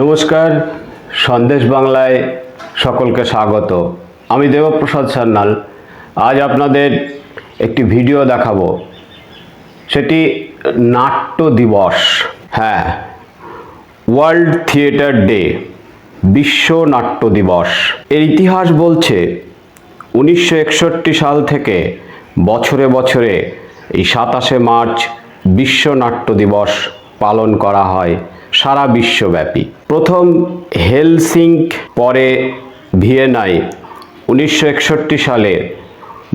নমস্কার, সন্দেশ বাংলায় সকলকে স্বাগত। আমি দেবপ্রসাদ সান্যাল। আজ আপনাদের একটি ভিডিও দেখাবো। সেটি নাট্য দিবস। হ্যাঁ ওয়ার্ল্ড থিয়েটার ডে বিশ্ব নাট্য দিবস। এর ইতিহাস বলছে, উনিশশো একষট্টি সাল থেকে বছরে বছরে এই সাতাশে মার্চ বিশ্ব নাট্য দিবস পালন করা হয়। সারা বিশ্বব্যাপী। প্রথম হেলসিঙ্ক পরে ভিয়েনায় উনিশশো একষট্টি সালে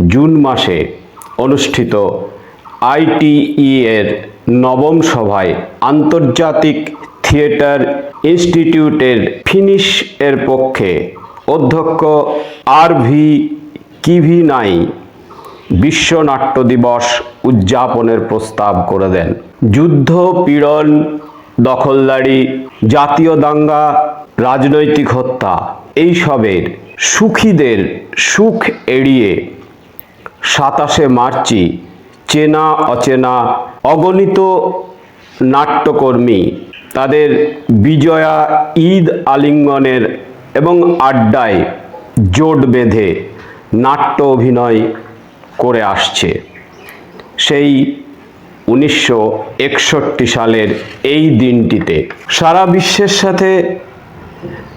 জুন মাসে অনুষ্ঠিত আইটিই এর নবম সভায় আন্তর্জাতিক থিয়েটার ইনস্টিটিউটের ফিনিশ এর পক্ষে অধ্যক্ষ আর ভি কিভি নাই বিশ্ব নাট্য দিবস উদযাপনের প্রস্তাব করে দেন। যুদ্ধ পীড়ন দখলদারি, জাতীয় দাঙ্গা, রাজনৈতিক হত্যা এইসবের সুখীদের সুখ এড়িয়ে সাতাশে মার্চই চেনা অচেনা অগণিত নাট্যকর্মী তাদের বিজয়া ঈদ আলিঙ্গনের এবং আড্ডায় জোট বেঁধে নাট্য অভিনয় করে আসছে। সেই উনিশশো একষট্টি সালের এই দিনটিতে। সারা বিশ্বের সাথে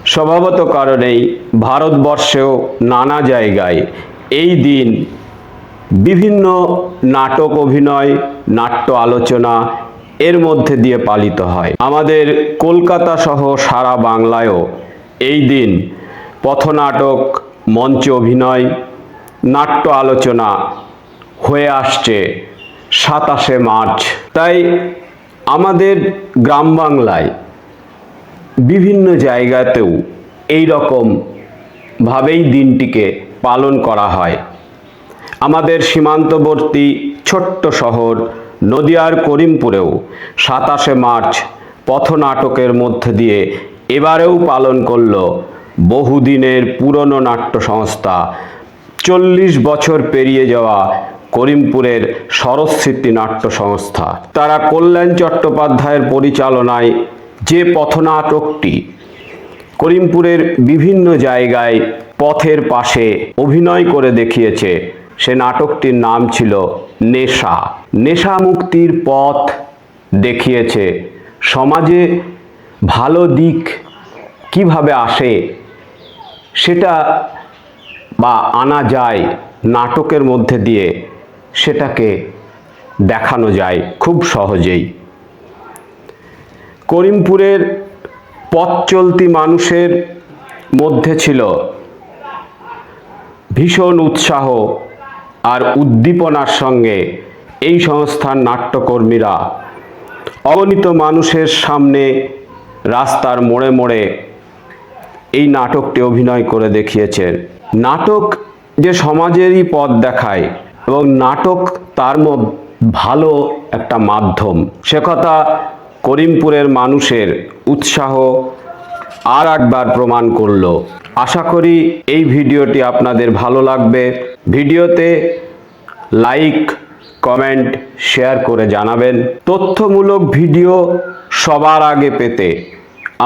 স্বভাবত কারণেই ভারতবর্ষেও নানা জায়গায় এই দিন বিভিন্ন নাটক অভিনয়, নাট্য আলোচনা এর মধ্যে দিয়ে পালিত হয়। আমাদের কলকাতা সহ সারা বাংলায়ও এই দিন পথনাটক, মঞ্চ অভিনয়, নাট্য আলোচনা হয়ে আসছে সাতাশে মার্চ। তাই আমাদের গ্রাম বাংলায় বিভিন্ন জায়গাতেও এই রকম ভাবেই দিনটিকে পালন করা হয়। আমাদের সীমান্তবর্তী ছোট্ট শহর নদিয়ার করিমপুরেও সাতাশে মার্চ পথনাটকের মধ্যে দিয়ে এবারেও পালন করল বহুদিনের পুরনো নাট্য সংস্থা চল্লিশ বছর পেরিয়ে যাওয়া করিমপুরের সরস্বতী নাট্য সংস্থা। তারা কল্যাণ চট্টোপাধ্যায়ের পরিচালনায় যে পথনাটকটি করিমপুরের বিভিন্ন জায়গায় পথের পাশে অভিনয় করে দেখিয়েছে, সে নাটকটির নাম ছিল নেশা। নেশা মুক্তির পথ দেখিয়েছে, সমাজে ভালো দিক কীভাবে আসে সেটা বা আনা যায় নাটকের মধ্যে দিয়ে। সেটাকে দেখানো যায় খুব সহজেই। করিমপুরের পথ চলতি মানুষের মধ্যে ছিল ভীষণ উৎসাহ আর উদ্দীপনার সঙ্গে এই সংস্থার নাট্যকর্মীরা অগণিত মানুষের সামনে রাস্তার মোড়ে মোড়ে এই নাটকটি অভিনয় করে দেখিয়েছেন। নাটক যে সমাজেরই পথ দেখায় এবং নাটক তার ভালো একটা মাধ্যম। সে কথা করিমপুরের মানুষের উৎসাহ আর একবার প্রমাণ করল। আশা করি এই ভিডিওটি আপনাদের ভালো লাগবে। ভিডিওতে লাইক, কমেন্ট, শেয়ার করে জানাবেন। তথ্যমূলক ভিডিও সবার আগে পেতে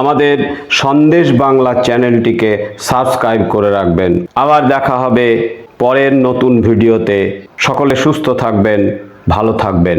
আমাদের সন্দেশ বাংলা চ্যানেলটিকে সাবস্ক্রাইব করে রাখবেন। আবার দেখা হবে পরের নতুন ভিডিওতে সকলে সুস্থ থাকবেন ভালো থাকবেন।